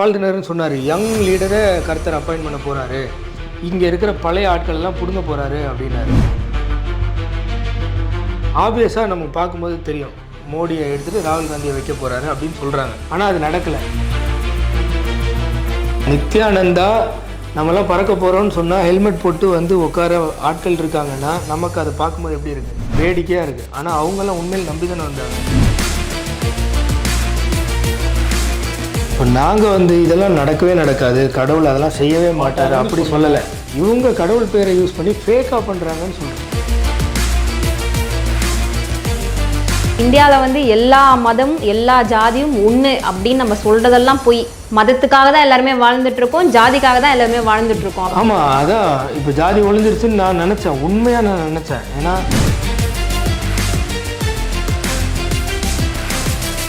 பால்தினர்னு சொன்னார். யங் லீடரை கருத்தர் அப்பாயின்ட் பண்ண போகிறாரு இங்கே இருக்கிற பழைய ஆட்கள் எல்லாம் பிடுங்க போகிறாரு அப்படின்னாரு. ஆப்வியஸாக நமக்கு பார்க்கும்போது தெரியும். மோடியை எடுத்துகிட்டு ராகுல் காந்தியை வைக்க போகிறாரு அப்படின்னு சொல்கிறாங்க ஆனால் அது நடக்கலை. நித்யானந்தா நம்மலாம் பறக்க போகிறோம்னு சொன்னால் ஹெல்மெட் போட்டு வந்து உட்கார ஆட்கள் இருக்காங்கன்னா நமக்கு அதை பார்க்கும்போது எப்படி இருக்குது வேடிக்கையாக இருக்குது ஆனால் அவங்கெல்லாம் உண்மையில் நம்பி தானே வந்தாங்க. இப்போ நாங்கள் வந்து இதெல்லாம் நடக்கவே நடக்காது. கடவுள் அதெல்லாம் செய்யவே மாட்டார் அப்படி சொல்லலை. இவங்க கடவுள் பேரை யூஸ் பண்ணி ஃபேக்காக பண்ணுறாங்கன்னு சொல்கிறேன் இந்தியாவில் வந்து எல்லா மதம் எல்லா ஜாதியும் ஒன்று அப்படின்னு நம்ம சொல்றதெல்லாம் போய். மதத்துக்காக தான் எல்லாருமே வாழ்ந்துட்டு இருக்கோம் ஜாதிக்காக தான் எல்லாருமே வாழ்ந்துட்டு இருக்கோம். ஆமாம் அதான். இப்போ ஜாதி ஒளிஞ்சிருச்சுன்னு நான் நினச்சேன். உண்மையாக நான் நினச்சேன். ஏன்னா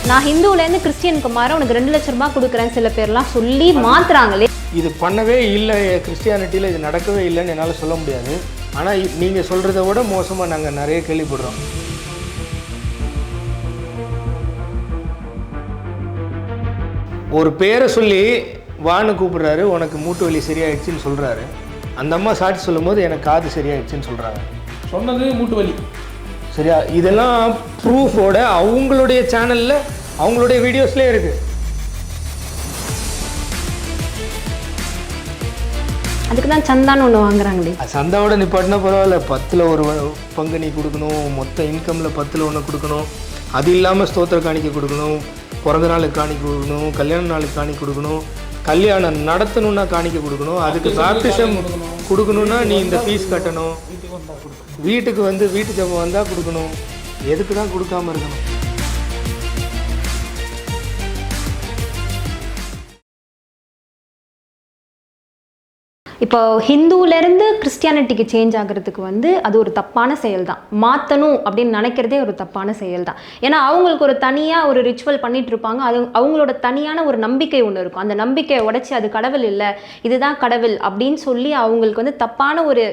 நான் ஹிந்துவிலேருந்து கிறிஸ்டியனுக்கு மாற உனக்கு ரெண்டு லட்ச ரூபாய் கொடுக்குறேன் சில பேர்லாம் சொல்லி மாத்துறாங்களே. இது பண்ணவே இல்லை கிறிஸ்டியானிட்டியில் இது நடக்கவே இல்லைன்னு என்னால் சொல்ல முடியாது. ஆனால் நீங்கள் சொல்கிறத விட மோசமாக நாங்கள் நிறைய கேள்விப்படுறோம். ஒரு பேரை சொல்லி வான்னு கூப்பிடுறாரு உனக்கு மூட்டு வலி சரியாயிடுச்சுன்னு சொல்கிறாரு அந்த அம்மா சாட்சி சொல்லும்போது எனக்கு காது சரியாயிடுச்சுன்னு சொல்கிறாங்க சொன்னது மூட்டு வலி. சரியா? இதெல்லாம் ப்ரூஃபோட அவங்களுடைய சேனலில் அவங்களுடைய வீடியோஸ்லேயே இருக்குது அதுக்கு தான் சந்தான்னு ஒன்று வாங்குறாங்களே. சந்தாவோட நிப்பாட்டினா பரவாயில்ல. பத்தில் ஒரு பங்கு நீ கொடுக்கணும். மொத்த இன்கமில் பத்தில் ஒன்று கொடுக்கணும். அது இல்லாமல் ஸ்தோத்திர காணிக்கை கொடுக்கணும். பிறந்த நாளுக்கு காணிக்கை கொடுக்கணும். கல்யாண நாளுக்கு காணிக்கை கொடுக்கணும். கல்யாணம் நடத்தணும்னா காணிக்கை கொடுக்கணும். அதுக்கு பேப்டிசம் கொடுக்கணும்னா நீ இந்த ஃபீஸ் கட்டணும். வீட்டுக்கு வந்து வீட்டு ஜபம் வந்தால் கொடுக்கணும். எதுக்கு தான் கொடுக்காம இருக்கணும்? இப்போ ஹிந்துவிலேருந்து கிறிஸ்டியானிட்டிக்கு சேஞ்ச் ஆகிறதுக்கு வந்து அது ஒரு தப்பான செயல் தான் மாற்றணும் அப்படின்னு நினைக்கிறதே ஒரு தப்பான செயல் தான் ஏன்னா அவங்களுக்கு ஒரு தனியாக ஒரு ரிச்சுவல் பண்ணிட்டு இருப்பாங்க அது அவங்களோட தனியான ஒரு நம்பிக்கை ஒன்று இருக்கும். அந்த நம்பிக்கையை உடைச்சி அது கடவுள் இல்லை இதுதான் கடவுள் அப்படின்னு சொல்லி அவங்களுக்கு வந்து தப்பான ஒரு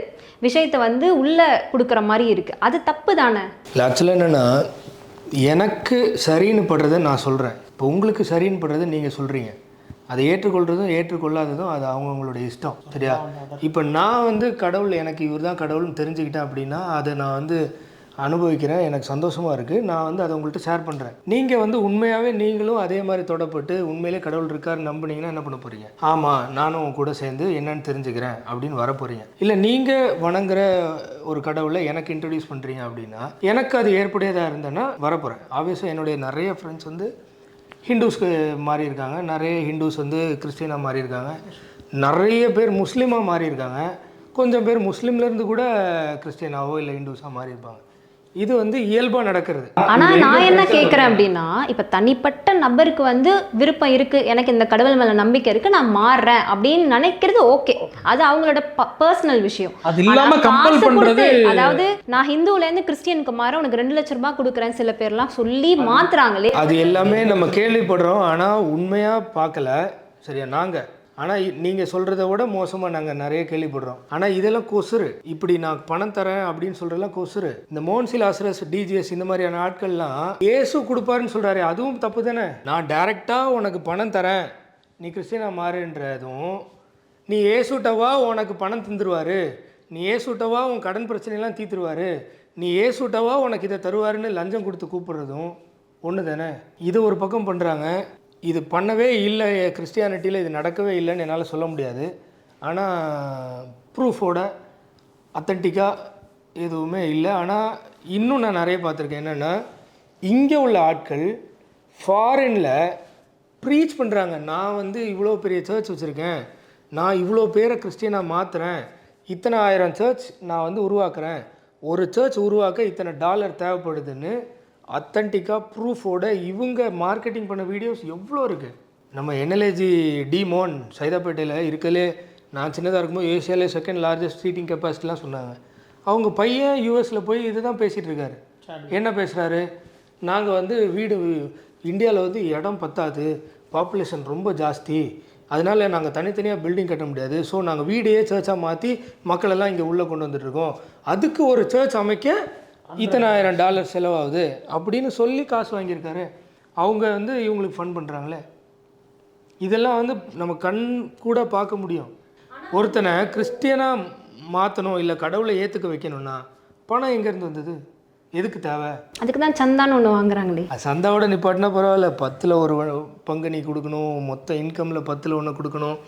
விஷயத்தை வந்து உள்ளே கொடுக்குற மாதிரி இருக்குது அது தப்பு தானே? ஆக்சுவலாக என்னென்னா எனக்கு சரின்னு படுறதை நான் சொல்கிறேன் இப்போ உங்களுக்கு சரின்னு படுறதை நீங்கள் சொல்கிறீங்க அதை ஏற்றுக்கொள்கிறதும் ஏற்றுக்கொள்ளாததும் அது அவங்கவுங்களோட இஷ்டம் சரியா? இப்போ நான் வந்து கடவுள் எனக்கு இவர் தான் கடவுள்னு தெரிஞ்சுக்கிட்டேன் அப்படின்னா அதை நான் வந்து அனுபவிக்கிறேன். எனக்கு சந்தோஷமாக இருக்குது நான் வந்து அதை உங்கள்கிட்ட ஷேர் பண்ணுறேன் நீங்கள் வந்து உண்மையாகவே நீங்களும் அதே மாதிரி தொடப்பட்டு உண்மையிலே கடவுள் இருக்காருன்னு நம்புனீங்கன்னா என்ன பண்ண போகிறீங்க ஆமாம் நானும் உங்க கூட சேர்ந்து என்னன்னு தெரிஞ்சுக்கிறேன் அப்படின்னு வர போகிறீங்க இல்லை நீங்கள் வணங்குற ஒரு கடவுளை எனக்கு இன்ட்ரடியூஸ் பண்ணுறீங்க அப்படின்னா எனக்கு அது ஏற்புடையதாக இருந்தேன்னா வரப்போகிறேன் ஆப்வியஸாக என்னுடைய நிறைய ஃப்ரெண்ட்ஸ் வந்து ஹிந்துஸ்க்கு மாறி இருக்காங்க நிறைய ஹிந்துஸ் வந்து கிறிஸ்டினாக மாறி இருக்காங்க நிறைய பேர் முஸ்லீமாக மாறி இருக்காங்க கொஞ்சம் பேர் முஸ்லீம்லேருந்து கூட கிறிஸ்டியனாவோ இல்லை ஹிந்துஸாக மாறி இருப்பாங்க இது வந்து இயல்பாக நடக்கிறது. ஆனா நான் என்ன கேட்குறேன் அப்படின்னா இப்ப தனிப்பட்ட நபருக்கு வந்து விருப்பம் இருக்கு எனக்கு இந்த கடவுள் மேல நம்பிக்கை இருக்கு நான் மாறுறேன் அப்படின்னு நினைக்கிறது ஓகே. அது அவங்களோட பர்சனல் விஷயம். அது இல்லாம ஆனா கம்பல் பண்றது அதாவது நான் ஹிந்துல இருந்து கிறிஸ்டியனுக்கு மாற உனக்கு ரெண்டு லட்ச ரூபாய் கொடுக்குறேன் சில பேர்லாம் சொல்லி மாத்துறாங்களே. அது எல்லாமே நம்ம கேள்விப்படுறோம் ஆனால் உண்மையாக பார்க்கல. சரியா நாங்கள் ஆனால் நீங்கள் சொல்கிறத விட மோசமாக நாங்கள் நிறைய கேள்விப்படுறோம். ஆனால் இதெல்லாம் கொசுறு. இப்படி நான் பணம் தரேன் அப்படின்னு சொல்கிறதெல்லாம் கொசுறு. இந்த மோன்சில் ஆசரஸ் டிஜிஎஸ் இந்த மாதிரியான ஆட்கள்லாம் ஏசு கொடுப்பாருன்னு சொல்கிறாரு அதுவும் தப்பு தானே? நான் டைரெக்டாக உனக்கு பணம் தரேன். நீ கிறிஸ்டியனா மாறுன்றதும் நீ ஏசுட்டவா உனக்கு பணம் தந்துருவாரு? நீ ஏசுட்டவா உன் கடன் பிரச்சனையெல்லாம் தீத்துருவார்? நீ ஏசுட்டவா உனக்கு இதை தருவாருன்னு லஞ்சம் கொடுத்து கூப்பிட்றதும் ஒன்று தானே இது ஒரு பக்கம் பண்ணுறாங்க இது பண்ணவே இல்லை கிறிஸ்டியானிட்டியில் இது நடக்கவே இல்லைன்னு என்னால் சொல்ல முடியாது. ஆனால் ப்ரூஃபோட அத்தன்டிக்காக எதுவுமே இல்லை. ஆனால் இன்னும் நான் நிறைய பார்த்துருக்கேன் என்னென்னா இங்கே உள்ள ஆட்கள் ஃபாரினில் ப்ரீச் பண்ணுறாங்க நான் வந்து இவ்வளோ பெரிய சர்ச் வச்சுருக்கேன். நான் இவ்வளோ பேரை கிறிஸ்டியனாக மாற்றுறேன் இத்தனை ஆயிரம் சர்ச் நான் வந்து உருவாக்குறேன். ஒரு சர்ச் உருவாக்க இத்தனை டாலர் தேவைப்படுதுன்னு அத்தன்டிக்காக ப்ரூஃபோட இவங்க மார்க்கெட்டிங் பண்ண வீடியோஸ் எவ்வளோ இருக்குது நம்ம என்எல்ஏஜி டிமோன் சைதாப்பேட்டையில் இருக்கலே நான் சின்னதாக இருக்கும்போது ஏசியாலே செகண்ட் லார்ஜஸ்ட் சீட்டிங் கெப்பாசிட்டிலாம் சொன்னாங்க. அவங்க பையன் யூஎஸில் போய் இதுதான் பேசிகிட்டு இருக்காரு. என்ன பேசுகிறாரு நாங்கள் வந்து வீடு இந்தியாவில் வந்து இடம் பத்தாது பாப்புலேஷன் ரொம்ப ஜாஸ்தி. அதனால நாங்கள் தனித்தனியாக பில்டிங் கட்ட முடியாது. ஸோ நாங்கள் வீடையே சர்ச்சாக மாற்றி மக்களெல்லாம் இங்கே உள்ளே கொண்டு வந்துட்டுருக்கோம் அதுக்கு ஒரு சர்ச் அமைக்க இத்தனை ஆயிரம் டாலர் செலவாகுது அப்படின்னு சொல்லி காசு வாங்கியிருக்காரு. அவங்க வந்து இவங்களுக்கு ஃபண்ட் பண்ணுறாங்களே இதெல்லாம் வந்து நம்ம கண் கூட பார்க்க முடியும். ஒருத்தனை கிறிஸ்டியனாக மாற்றணும் இல்லை கடவுளை ஏற்றுக்க வைக்கணும்னா பணம் எங்கேருந்து வந்தது? எதுக்கு தேவை? அதுக்கு தான் சந்தான்னு ஒன்று வாங்குறாங்களே. சந்தாவோட நிப்பாட்டினா பரவாயில்ல பத்தில் ஒரு பங்கு நீ கொடுக்கணும் மொத்த இன்கமில் பத்தில் ஒன்று கொடுக்கணும்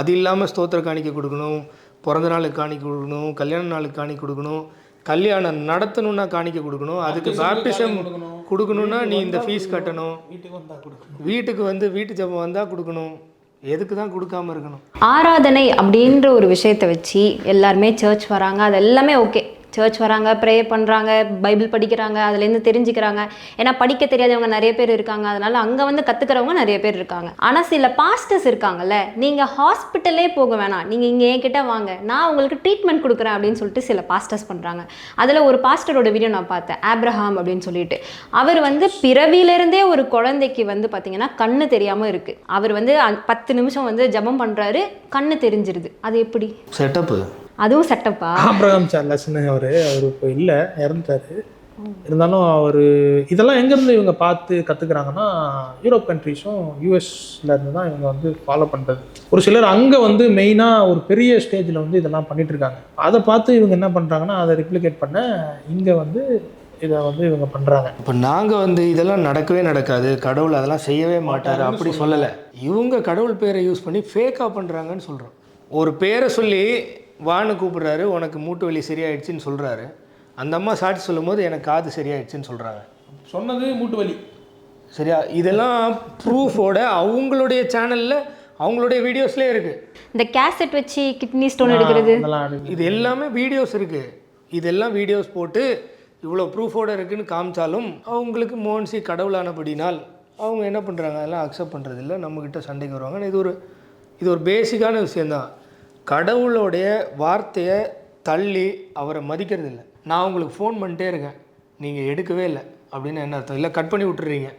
அது இல்லாமல் ஸ்தோத்திர காணிக்கை கொடுக்கணும் பிறந்த நாளுக்கு காணிக்கை கொடுக்கணும் கல்யாண நாளுக்கு காணிக்கை கொடுக்கணும் கல்யாணம் நடத்தணும்னா காணிக்கை கொடுக்கணும். அதுக்கு பேப்டிசம் கொடுக்கணும்னா நீ இந்த ஃபீஸ் கட்டணும். வீட்டுக்கு வந்து வீட்டு ஜபம் வந்தால் கொடுக்கணும். எதுக்கு தான் கொடுக்காம இருக்கணும்? ஆராதனை அப்படின்ற ஒரு விஷயத்தை வச்சு எல்லாருமே சர்ச் வராங்க. அது எல்லாமே ஓகே சர்ச் வராங்க ப்ரே பண்ணுறாங்க பைபிள் படிக்கிறாங்க அதுலேருந்து தெரிஞ்சுக்கிறாங்க. ஏன்னா படிக்க தெரியாதவங்க நிறைய பேர் இருக்காங்க. அதனால அங்கே வந்து கற்றுக்கிறவங்க நிறைய பேர் இருக்காங்க. ஆனால் சில பாஸ்டர்ஸ் இருக்காங்கல்ல நீங்கள் ஹாஸ்பிட்டலே போக வேணாம். நீங்கள் இங்கே என்கிட்ட வாங்க. நான் உங்களுக்கு ட்ரீட்மெண்ட் கொடுக்குறேன் அப்படின்னு சொல்லிட்டு சில பாஸ்டர்ஸ் பண்ணுறாங்க அதில் ஒரு பாஸ்டரோட வீடியோ நான் பார்த்தேன். ஆப்ரஹாம் அப்படின்னு சொல்லிட்டு. அவர் வந்து பிறவியிலேருந்தே ஒரு குழந்தைக்கு வந்து பார்த்தீங்கன்னா கண்ணு தெரியாமல் இருக்குது அவர் வந்து அ- பத்து நிமிஷம் வந்து ஜெபம் பண்ணுறாரு கண்ணு தெரிஞ்சிருது. அது எப்படி? செட்டப்பு அதுவும் செட்டப்பா? ஆப்ரகாம் சார்லஸ்னு அவர் அவர் இப்போ இல்லை இறந்துட்டாரு. இருந்தாலும் அவர் இதெல்லாம் எங்கேருந்து இவங்க பார்த்து கற்றுக்குறாங்கன்னா யூரோப் கண்ட்ரிஸும் யூஎஸ்ல இருந்து தான் இவங்க வந்து ஃபாலோ பண்ணுறது ஒரு சிலர் அங்கே வந்து மெயினாக ஒரு பெரிய ஸ்டேஜில் வந்து இதெல்லாம் பண்ணிட்டு இருக்காங்க. அதை பார்த்து இவங்க என்ன பண்ணுறாங்கன்னா அதை ரிப்ளிகேட் பண்ண இங்கே வந்து இதை வந்து இவங்க பண்ணுறாங்க இப்போ நாங்கள் வந்து இதெல்லாம் நடக்கவே நடக்காது. கடவுள் அதெல்லாம் செய்யவே மாட்டார் அப்படி சொல்லலை. இவங்க கடவுள் பேரை யூஸ் பண்ணி ஃபேக்காக பண்ணுறாங்கன்னு சொல்கிறோம் ஒரு பேரை சொல்லி வான்னு கூப்பிடுறாரு உனக்கு மூட்டு வலி சரியாயிடுச்சுன்னு சொல்கிறாரு அந்த அம்மா சாட்சி சொல்லும்போது எனக்கு காது சரியாயிடுச்சுன்னு சொல்கிறாங்க சொன்னது மூட்டு வலி. சரியா? இதெல்லாம் ப்ரூஃபோட அவங்களுடைய சேனலில் அவங்களுடைய வீடியோஸ்லேயே இருக்குது இந்த கேசட் வச்சு கிட்னி ஸ்டோன் எடுக்கிறது. இது எல்லாமே வீடியோஸ் இருக்குது இதெல்லாம் வீடியோஸ் போட்டு இவ்வளோ ப்ரூஃபோட இருக்குன்னு காமிச்சாலும் அவங்களுக்கு மோன்சி கடவுளானபடினால் அவங்க என்ன பண்ணுறாங்க அதெல்லாம் அக்செப்ட் பண்ணுறதில்ல நம்மக்கிட்ட சண்டைக்கு வருவாங்க. இது ஒரு இது ஒரு பேசிக்கான விஷயந்தான் கடவுளுடைய வார்த்தையை தள்ளி அவரை மதிக்கிறது இல்லை நான் உங்களுக்கு ஃபோன் பண்ணிட்டே இருக்கேன். நீங்கள் எடுக்கவே இல்லை. அப்படின்னு என்ன அர்த்தம்? இல்லை கட் பண்ணி விட்டுறீங்க.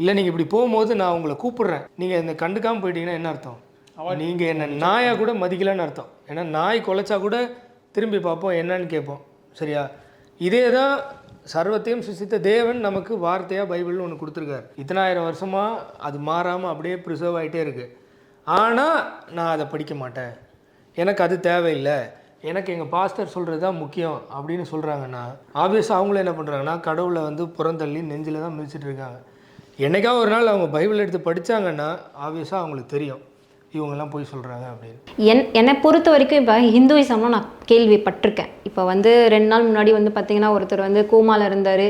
இல்லை நீங்கள் இப்படி போகும்போது நான் உங்களை கூப்பிடுறேன். நீங்கள் இந்த கண்டுக்காமல் போயிட்டீங்கன்னா என்ன அர்த்தம்? நீங்கள் என்ன நாயாக கூட மதிக்கலன்னு அர்த்தம். ஏன்னா நாய் குலைச்சா கூட திரும்பி பார்ப்போம் என்னன்னு கேட்போம். சரியா? இதே தான் சர்வத்தையும் சிசித்த தேவன் நமக்கு வார்த்தையாக பைபிள்னு ஒன்று கொடுத்துருக்காரு. இத்தனாயிரம் வருஷமாக அது மாறாமல் அப்படியே ப்ரிசர்வ் ஆகிட்டே இருக்குது ஆனால் நான் அதை படிக்க மாட்டேன். எனக்கு அது தேவையில்லை. எனக்கு எங்கள் பாஸ்டர் சொல்கிறது தான் முக்கியம் அப்படின்னு சொல்கிறாங்கன்னா ஆப்வியஸாக அவங்களும் என்ன பண்ணுறாங்கன்னா கடவுளை வந்து புறந்தள்ளி நெஞ்சில் தான் மிதிச்சிட்டு இருக்காங்க. என்னைக்கா ஒரு நாள் அவங்க பைபிள் எடுத்து படித்தாங்கன்னா ஆப்வியஸாக அவங்களுக்கு தெரியும். இவங்கெல்லாம் போய் சொல்கிறாங்க அப்படின்னு. என் என்னை பொறுத்த வரைக்கும் இப்போ ஹிந்துவிசம்லாம் நான் கேள்விப்பட்டிருக்கேன். இப்போ வந்து ரெண்டு நாள் முன்னாடி வந்து பார்த்திங்கன்னா ஒருத்தர் வந்து கோமால இருந்தார்.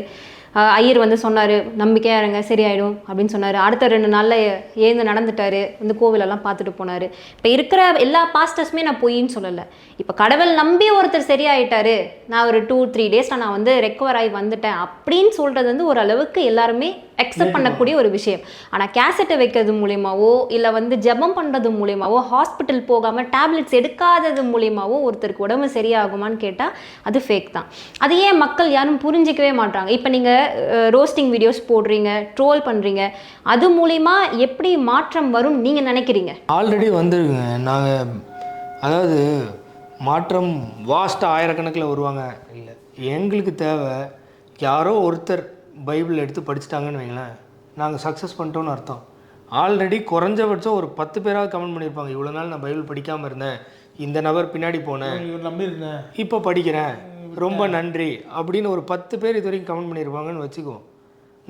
ஐயர் வந்து சொன்னார் நம்பிக்கையாக இருங்க சரியாயிடும் அப்படின்னு சொன்னார். அடுத்த ரெண்டு நாளில் ஏந்து நடந்துட்டாரு வந்து கோவிலெல்லாம் பார்த்துட்டு போனார். இப்போ இருக்கிற எல்லா பாஸ்டர்ஸுமே நான் பொய்ன்னு சொல்லலை. இப்போ கடவுள் நம்பி ஒருத்தர் சரியாயிட்டாரு நான் ஒரு டூ த்ரீ டேஸில் நான் வந்து ரெக்கவர் ஆகி வந்துட்டேன் அப்படின்னு சொல்கிறது வந்து ஓரளவுக்கு எல்லாருமே அக்செப்ட் பண்ணக்கூடிய ஒரு விஷயம். ஆனால் கேசட்டை வைக்கிறது மூலியமாவோ இல்லை வந்து ஜெபம் பண்ணுறது மூலியமாவோ ஹாஸ்பிட்டல் போகாமல் டேப்லெட்ஸ் எடுக்காதது மூலியமாவோ ஒருத்தருக்கு உடம்பு சரியாகுமான்னு கேட்டால் அது ஃபேக் தான். அது ஏன் மக்கள் யாரும் புரிஞ்சிக்கவே மாட்டாங்க. இப்போ நீங்கள் ரோஸ்டிங் வீடியோஸ் போடுறீங்க ட்ரோல் பண்ணுறீங்க அது மூலிமா எப்படி மாற்றம் வரும் நீங்கள் நினைக்கிறீங்க? ஆல்ரெடி வந்துருங்க நாங்கள் அதாவது மாற்றம் வாஸ்ட்டாக ஆயிரக்கணக்கில் வருவாங்க. இல்லை எங்களுக்கு தேவை யாரோ ஒருத்தர் பைபிள் எடுத்து படிச்சிட்டாங்கன்னு வைங்களேன். நாங்கள் சக்ஸஸ் பண்ணிட்டோம்னு அர்த்தம். ஆல்ரெடி குறைஞ்சபட்சம் ஒரு பத்து பேராவது கமெண்ட் பண்ணியிருப்பாங்க. இவ்வளோ நாள் நான் பைபிள் படிக்காமல் இருந்தேன். இந்த நபர் பின்னாடி போனேன். இவர் நம்பியிருந்தேன். இப்போ படிக்கிறேன். ரொம்ப நன்றி. அப்படின்னு ஒரு பத்து பேர் இது வரைக்கும் கமெண்ட் பண்ணியிருப்பாங்கன்னு வச்சுக்குவோம்.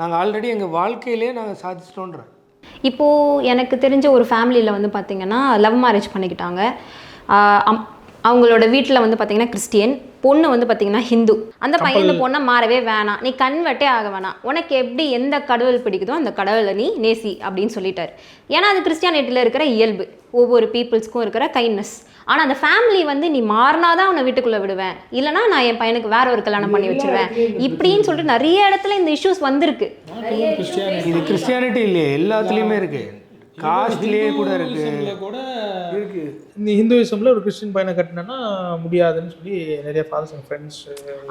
நாங்கள் ஆல்ரெடி எங்கள் வாழ்க்கையிலே நாங்கள் சாதிச்சிட்டோன்றேன் இப்போது எனக்கு தெரிஞ்ச ஒரு ஃபேமிலியில் வந்து பார்த்தீங்கன்னா லவ் மேரேஜ் பண்ணிக்கிட்டாங்க. அவங்களோட வீட்டில் வந்து பார்த்தீங்கன்னா கிறிஸ்டியன். பொண்ணு வந்து பார்த்தீங்கன்னா ஹிந்து. அந்த பையன் இந்த பொண்ணை மாறவே வேணாம். நீ கன்வெர்ட்டே ஆக வேணாம். உனக்கு எப்படி எந்த கடவுள் பிடிக்குதோ அந்த கடவுளை நீ நேசி அப்படின்னு சொல்லிட்டாரு. ஏன்னா அது கிறிஸ்டியானிட்டியில் இருக்கிற இயல்பு. ஒவ்வொரு பீப்புள்ஸ்க்கும் இருக்கிற கைண்ட்னஸ் ஆனால் அந்த ஃபேமிலி வந்து நீ மாறினாதான் அவனை வீட்டுக்குள்ளே விடுவேன். இல்லைனா நான் என் பையனுக்கு வேற ஒரு கல்யாணம் பண்ணி வச்சிருவேன். இப்படின்னு சொல்லிட்டு நிறைய இடத்துல இந்த இஷ்யூஸ் வந்திருக்கு. இது கிறிஸ்டியானிட்டி. இல்லையே. எல்லாத்துலேயுமே இருக்குது காஸ்ட்லேயே கூட இருக்குது கிறிஸ்டியன்ல கூட இருக்கு. இந்த ஹிந்துவிசம்ல ஒரு கிறிஸ்டின் பையனை கட்டினா முடியாதுன்னு சொல்லி நிறைய ஃபாதர்ஸ் அண்ட் ஃப்ரெண்ட்ஸ்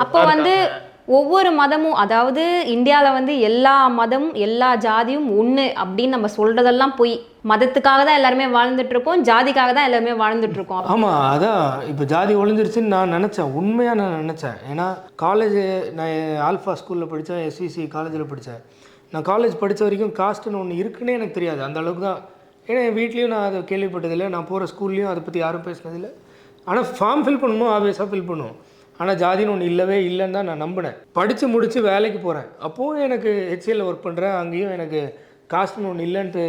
அப்போ வந்து ஒவ்வொரு மதமும் அதாவது இந்தியாவில் வந்து எல்லா மதமும் எல்லா ஜாதியும் ஒன்று அப்படின்னு நம்ம சொல்றதெல்லாம் போய் மதத்துக்காக தான் எல்லாருமே வாழ்ந்துட்டு இருக்கோம் ஜாதிக்காக தான் எல்லாருமே வாழ்ந்துட்டு இருக்கோம். ஆமாம் அதான். இப்போ ஜாதி ஒளிஞ்சிருச்சுன்னு நான் நினச்சேன். உண்மையாக நான் நினச்சேன். ஏன்னா காலேஜ் நான் ஆல்ஃபா ஸ்கூலில் படித்தேன் எஸ்விசி காலேஜில் படித்தேன் நான் காலேஜ் படித்த வரைக்கும் காஸ்ட்டுன்னு ஒன்று இருக்குன்னே எனக்கு தெரியாது. அந்த அளவுக்கு தான். ஏன்னா என் வீட்லேயும் நான் அதை கேள்விப்பட்டதில்லை. நான் போகிற ஸ்கூல்லையும் அதை பற்றி யாரும் பேசினதில்லை. ஆனால் ஃபார்ம் ஃபில் பண்ணணும் ஆவேஸாக ஃபில் பண்ணுவோம் ஆனால் ஜாதின்னு ஒன்று இல்லவே இல்லைன்னு தான் நான் நம்பினேன். படித்து முடித்து வேலைக்கு போகிறேன் அப்போவும் எனக்கு ஹெச்சிஎல்ல ஒர்க் பண்ணுறேன் அங்கேயும் எனக்கு காஸ்ட்னு ஒன்று இல்லைன்ட்டு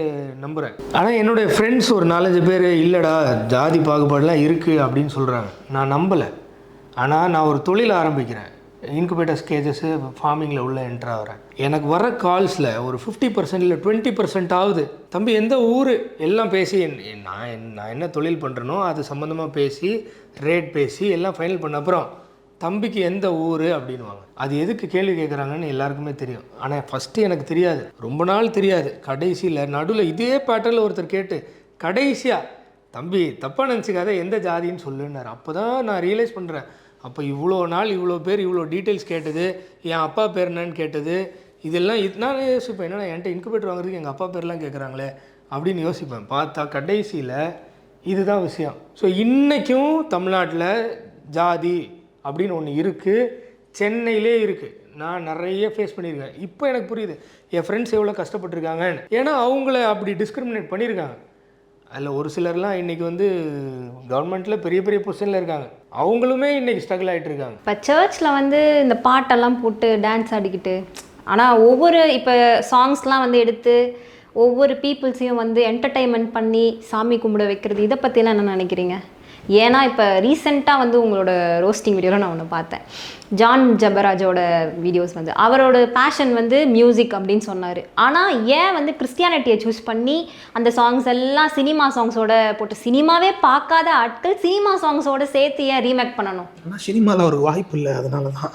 நம்புகிறேன் ஆனால் என்னுடைய ஃப்ரெண்ட்ஸ் ஒரு நாலஞ்சு பேர் இல்லைடா ஜாதி பாகுபாடுலாம் இருக்குது அப்படின்னு சொல்கிறாங்க நான் நம்பலை. ஆனால் நான் ஒரு தொழில் ஆரம்பிக்கிறேன். இன்குபேட்டர் கேஜஸ்ஸு ஃபார்மிங்கில் உள்ள என்ட்ரு ஆகிறேன். எனக்கு வர கால்ஸில் ஒரு ஃபிஃப்டி பர்சன்ட் இல்லை டுவெண்ட்டி பர்சன்ட் ஆகுது. தம்பி எந்த ஊர்? எல்லாம் பேசி என்- நான் நான் என்ன தொழில் பண்ணுறனோ அது சம்மந்தமாக பேசி ரேட் பேசி எல்லாம் ஃபைனல் பண்ண அப்புறம் தம்பிக்கு எந்த ஊர் அப்படின்வாங்க அது எதுக்கு கேள்வி கேட்குறாங்கன்னு எல்லாருக்குமே தெரியும். ஆனால் ஃபஸ்ட்டு எனக்கு தெரியாது. ரொம்ப நாள் தெரியாது. கடைசியில் நடுவில் இதே பேட்டர்னில் ஒருத்தர் கேட்டு கடைசியாக தம்பி தப்பாக நினச்சிக்காத எந்த ஜாதின்னு சொல்லுன்னார். அப்போ தான் நான் ரியலைஸ் பண்ணுறேன் அப்போ இவ்வளோ நாள் இவ்வளோ பேர் இவ்வளோ டீட்டெயில்ஸ் கேட்டது என் அப்பா பேர் என்னன்னு கேட்டது இதெல்லாம் இதனால நான் யோசிப்பேன் என்னடா என்கிட்ட இன்குபேட்டர் வாங்குறதுக்கு எங்கள் அப்பா பேர்லாம் கேட்குறாங்களே அப்படின்னு யோசிப்பேன். பார்த்தா கடைசியில் இதுதான் விஷயம். ஸோ இன்றைக்கும் தமிழ்நாட்டில் ஜாதி அப்படின்னு ஒன்று இருக்குது சென்னையிலே இருக்குது நான் நிறைய ஃபேஸ் பண்ணியிருக்கேன். இப்போ எனக்கு புரியுது என் ஃப்ரெண்ட்ஸ் எவ்வளோ கஷ்டப்பட்டுருக்காங்கன்னு. ஏன்னா அவங்கள அப்படி டிஸ்கிரிமினேட் பண்ணியிருக்காங்க. அதில் ஒரு சிலர்லாம் இன்றைக்கி வந்து கவர்மெண்ட்டில் பெரிய பெரிய பொசிஷனில் இருக்காங்க. அவங்களுமே இன்றைக்கி ஸ்ட்ரகிள் ஆகிட்டு இருக்காங்க. இப்போ சர்ச்சில் வந்து இந்த பாட்டெல்லாம் போட்டு டான்ஸ் ஆடிக்கிட்டு ஆனால் ஒவ்வொரு இப்போ சாங்ஸ்லாம் வந்து எடுத்து ஒவ்வொரு பீப்புள்ஸையும் வந்து என்டர்டைன்மெண்ட் பண்ணி சாமி கும்பிட வைக்கிறது இதை பற்றிலாம் என்ன நினைக்கிறீங்க? ஏன்னா இப்போ ரீசெண்டாக வந்து உங்களோட ரோஸ்டிங் வீடியோவில் நான் ஒன்று பார்த்தேன். ஜான் ஜபராஜோட வீடியோஸ் வந்து. அவரோட பேஷன் வந்து மியூசிக் அப்படின்னு சொன்னார். ஆனால் ஏன் வந்து கிறிஸ்டியானிட்டியை சூஸ் பண்ணி அந்த சாங்ஸ் எல்லாம் சினிமா சாங்ஸோட போட்டு சினிமாவே பார்க்காத ஆட்கள் சினிமா சாங்ஸோட சேர்த்து ஏன் ரீமேக் பண்ணணும்? ஆனால் சினிமாவில் ஒரு வாய்ப்பு இல்லை அதனால தான்